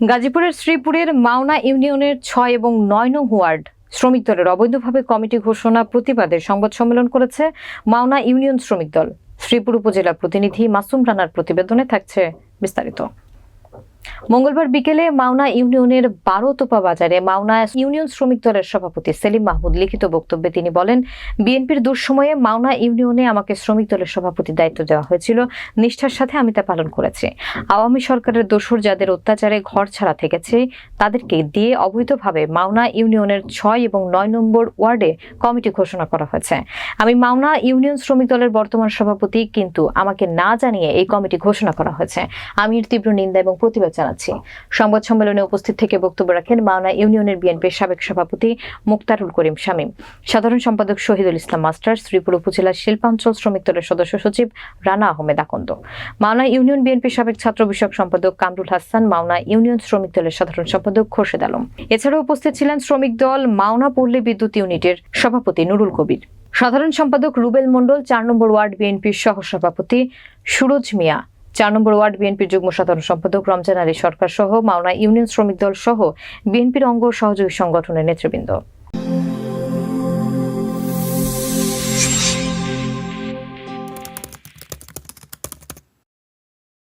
গাজীপুরের শ্রীপুরের মাওনা ইউনিয়নের ছয় এবং নয় নং ওয়ার্ড শ্রমিক দলের অবৈধভাবে কমিটি ঘোষণা প্রতিবাদে সংবাদ সম্মেলন করেছে মাওনা ইউনিয়ন শ্রমিক দল। শ্রীপুর উপজেলা প্রতিনিধি মাসুম রানার প্রতিবেদনে থাকছে বিস্তারিত। মঙ্গলবার বিকেলে মাওনা ইউনিয়নের বারোতোপা বাজারে মাওনা ইউনিয়ন শ্রমিক দলের সভাপতি সেলিম মাহমুদ লিখিত বক্তব্যে তিনি বলেন, বিএনপির দুঃসময়ে মাওনা ইউনিয়নে আমাকে শ্রমিক দলের সভাপতি দায়িত্ব দেওয়া হয়েছিল। নিষ্ঠার সাথে আমি তা পালন করেছি। আওয়ামী সরকারের দোসর যাদের অত্যাচারে ঘর ছাড়া থেকেছে, তাদেরকে দিয়ে অবৈধভাবে মাওনা ইউনিয়নের ছয় এবং নয় নম্বর ওয়ার্ডে কমিটি ঘোষণা করা হয়েছে। আমি মাওনা ইউনিয়ন শ্রমিক দলের বর্তমান সভাপতি, কিন্তু আমাকে না জানিয়ে এই কমিটি ঘোষণা করা হয়েছে। আমি এর তীব্র নিন্দা এবং প্রতিবাদ জানাচ্ছি। সংবাদ সম্মেলনে উপস্থিত থেকে বক্তব্য রাখেন মাওনা ইউনিয়নের বিএনপির সাবেক সভাপতি মুক্তারুল করিম শামীম। সাধারণ সম্পাদক শহীদুল ইসলাম মাস্টার শ্রীপুর উপজেলার শিল্পাঞ্চল শ্রমিক দলের সদস্য সচিব রানা আহমেদ আকন্দ। মাওনা ইউনিয়ন বিএনপির সাবেক ছাত্র বিষয়ক সম্পাদক কামরুল হাসান, মাওনা ইউনিয়ন শ্রমিক দলের সাধারণ সম্পাদক খোরশেদ আলম। এছাড়াও উপস্থিত ছিলেন শ্রমিক দল মাওনা পল্লী বিদ্যুৎ ইউনিটের সভাপতি নুরুল কবির। সাধারণ সম্পাদক রুবেল মণ্ডল, চার নম্বর ওয়ার্ড বিএনপির সহ সভাপতি সুরজ মিয়া চার নম্বর ওয়ার্ড বিএনপির যুগ্ম সাধারণ সম্পাদক রমজান আলী সরকার সহ মাওনা ইউনিয়ন শ্রমিক দল সহ বিএনপির অঙ্গ সহযোগী সংগঠনের নেতৃবৃন্দ।